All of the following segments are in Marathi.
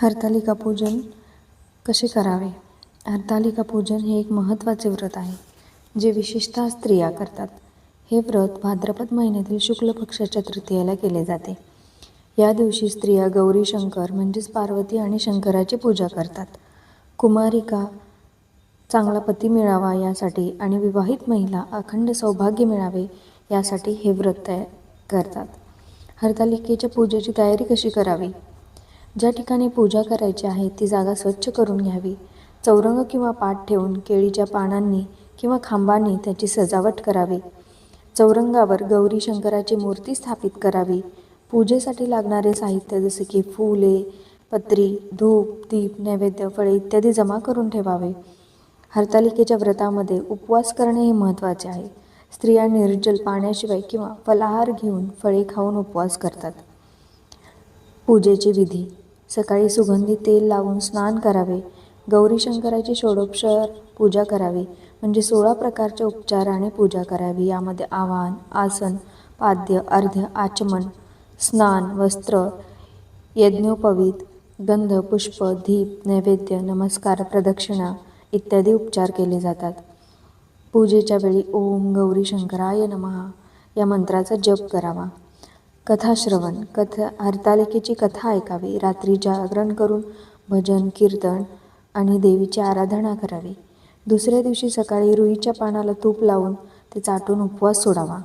हरतालिका पूजन कसे करावे? हरतालिका पूजन हे एक महत्त्वाचे व्रत आहे जे विशेषतः स्त्रिया करतात. हे व्रत भाद्रपद महिन्यातील शुक्ल पक्षाच्या तृतीयेला केले जाते. या दिवशी स्त्रिया गौरी शंकर म्हणजेच पार्वती आणि शंकराची पूजा करतात. कुमारिका चांगला पती मिळावा यासाठी आणि विवाहित महिला अखंड सौभाग्य मिळावे यासाठी हे व्रत तयार करतात. हरतालिकेच्या पूजेची तयारी कशी करावी? ज्या ठिकाणी पूजा करायची आहे ती जागा स्वच्छ करून घ्यावी. चौरंग किंवा पाट ठेवून केळीच्या पानांनी किंवा खांबांनी त्याची सजावट करावी. चौरंगावर गौरी शंकराची मूर्ती स्थापित करावी. पूजेसाठी लागणारे साहित्य जसे की फुले पत्री धूप दीप नैवेद्य फळे इत्यादी जमा करून ठेवावे. हरतालिकेच्या व्रतामध्ये उपवास करणे हे महत्त्वाचे आहे. स्त्रिया निर्जल पाण्याशिवाय किंवा फलाहार घेऊन फळे खाऊन उपवास करतात. पूजेची विधी. सकाळी सुगंधी तेल लावून स्नान करावे. गौरी शंकराची षोडोपचार पूजा करावी. म्हणजे सोळा प्रकारच्या उपचाराने पूजा करावी. यामध्ये आवाहन आसन पाद्य अर्ध्य आचमन स्नान वस्त्र यज्ञोपवीत गंध पुष्प दीप नैवेद्य नमस्कार प्रदक्षिणा इत्यादी उपचार केले जातात. पूजेच्या वेळी ओम गौरी शंकराय नमः या मंत्राचा जप करावा. कथाश्रवण कथा हरतालिकेची कथा ऐकावी रात्री जागरण करून भजन कीर्तन आणि देवीची आराधना करावी. दुसऱ्या दिवशी सकाळी रुईच्या पानाला तूप लावून ते चाटून उपवास सोडावा.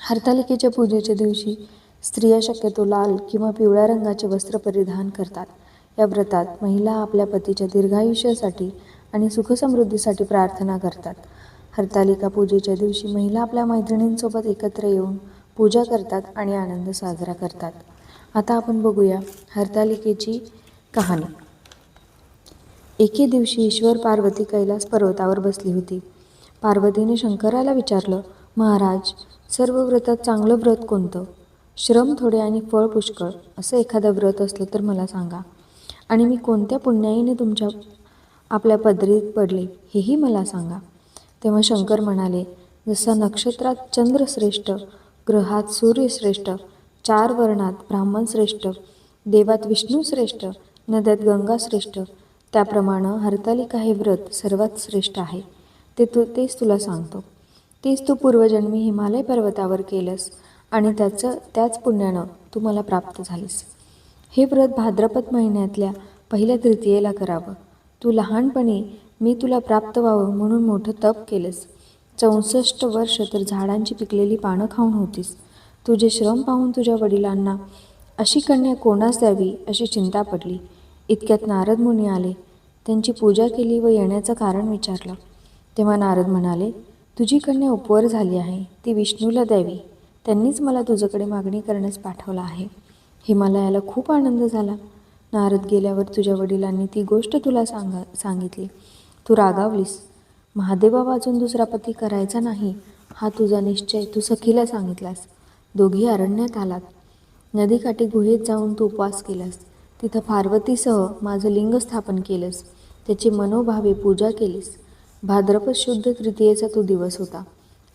हरतालिकेच्या पूजेच्या दिवशी स्त्रिया शक्यतो लाल किंवा पिवळ्या रंगाचे वस्त्र परिधान करतात. या व्रतात महिला आपल्या पतीच्या दीर्घायुष्यासाठी आणि सुखसमृद्धीसाठी प्रार्थना करतात. हरतालिका पूजेच्या दिवशी महिला आपल्या मैत्रिणींसोबत एकत्र येऊन पूजा करतात आणि आनंद साजरा करतात. आता आपण बघूया हरतालिकेची कहाणी. एके दिवशी ईश्वर पार्वती कैलास पर्वतावर बसली होती. पार्वतीने शंकराला विचारलं महाराज सर्व व्रतात चांगलं व्रत कोणतं? श्रम थोडे आणि फळ पुष्कळ असं एखादं व्रत असलं तर मला सांगा. आणि मी कोणत्या पुण्याईने तुमच्या आपल्या पदरीत पडले हेही मला सांगा. तेव्हा शंकर म्हणाले जसा नक्षत्रात चंद्र श्रेष्ठ ग्रहात सूर्यश्रेष्ठ चार वर्णात ब्राह्मण श्रेष्ठ देवात विष्णू श्रेष्ठ नद्यात गंगा श्रेष्ठ त्याप्रमाणे हरतालिका हे व्रत सर्वात श्रेष्ठ आहे. ते तू तेच तुला सांगतो. तेच तू पूर्वजन्मी हिमालय पर्वतावर केलंस आणि त्याचं त्याच पुण्यानं तू मला प्राप्त झालीस. हे व्रत भाद्रपद महिन्यातल्या पहिल्या तृतीयेला करावं. तू लहानपणी मी तुला प्राप्त व्हावं म्हणून मोठं तप केलंस. चौसष्ट वर्ष तर झाडांची पिकलेली पानं खाऊन होतीस. तुझे श्रम पाहून तुझ्या वडिलांना अशी कन्या कोणास द्यावी अशी चिंता पडली. इतक्यात नारद मुनी आले. त्यांची पूजा केली व येण्याचं कारण विचारलं. तेव्हा नारद म्हणाले तुझी कन्या उपवर झाली आहे. ती विष्णूला द्यावी. त्यांनीच मला तुझ्याकडे मागणी करण्यास पाठवलं आहे. हिमालयाला खूप आनंद झाला. नारद गेल्यावर तुझ्या वडिलांनी ती गोष्ट तुला सांगा सांगितली. तू रागावलीस. महादेवा अजून दुसरा पती करायचा नाही हा तुझा निश्चय तू सखीला सांगितलास. दोघी अरण्यात आलात. नदीकाठी गुहेत जाऊन तू उपवास केलास. तिथं पार्वतीसह माझं लिंग स्थापन केलंस. त्याची मनोभावे पूजा केलीस. भाद्रपद शुद्ध तृतीयेचा तू दिवस होता.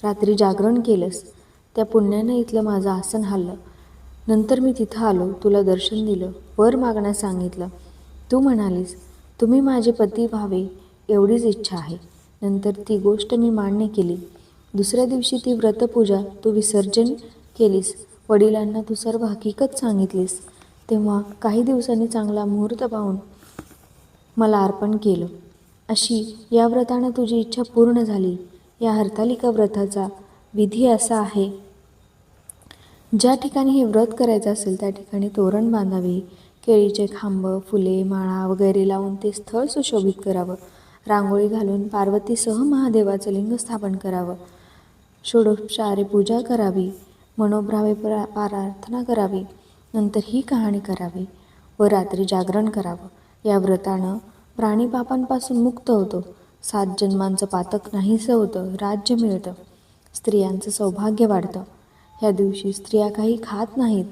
रात्री जागरण केलंस. त्या पुण्यानं इथलं माझं आसन हल्लं नंतर मी तिथं आलो तुला दर्शन दिलं वर मागण्यास सांगितलं. तू म्हणालीस तुम्ही माझे पती व्हावे एवढीच इच्छा आहे. नंतर ती गोष्ट मी मान्य केली. दुसऱ्या दिवशी ती व्रतपूजा तू विसर्जन केलीस. वडिलांना तू सर्व हकीकत सांगितलीस. तेव्हा काही दिवसांनी चांगला मुहूर्त पाहून मला अर्पण केलं. अशी या व्रतानं तुझी इच्छा पूर्ण झाली. या हरतालिका व्रताचा विधी असा आहे. ज्या ठिकाणी हे व्रत करायचं असेल त्या ठिकाणी तोरण बांधावे केळीचे खांब फुले माळा वगैरे लावून ते स्थळ सुशोभित करावं. रांगोळी घालून पार्वतीसह महादेवाचं लिंग स्थापन करावं. षोडोपचारे पूजा करावी. मनोभावे प्रा प्रार्थना करावी. नंतर ही कहाणी करावी व रात्री जागरण करावं. या व्रतानं प्राणीपापांपासून मुक्त होतो. सात जन्मांचं पातक नाहीसं होतं. राज्य मिळतं. स्त्रियांचं सौभाग्य वाढतं. ह्या दिवशी स्त्रिया काही खात नाहीत.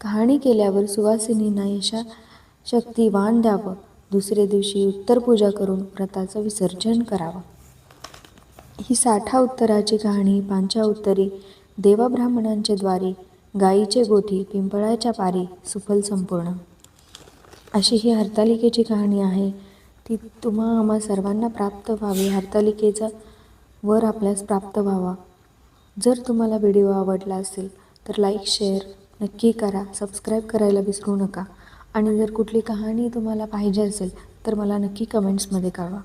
कहाणी केल्यावर सुवासिनींना यशा शक्ती वाण द्यावं. दुसऱ्या दिवशी उत्तर पूजा करून व्रताचं विसर्जन करावं. ही साठा उत्तराची कहाणी पांच्या उत्तरी देवब्राह्मणांच्या द्वारी गायीचे गोठी पिंपळाच्या पारी सुफल संपूर्ण. अशी ही हरतालिकेची कहाणी आहे. ती तुम्हा आम्हा सर्वांना प्राप्त व्हावी. हरतालिकेचा वर आपल्यास प्राप्त व्हावा. जर तुम्हाला व्हिडिओ आवडला असेल तर लाईक शेअर नक्की करा. सबस्क्राईब करायला विसरू नका. आणि जर कुठली कहाणी तुम्हाला पाहिजे असेल तर मला नक्की कमेंट्समध्ये कळवा.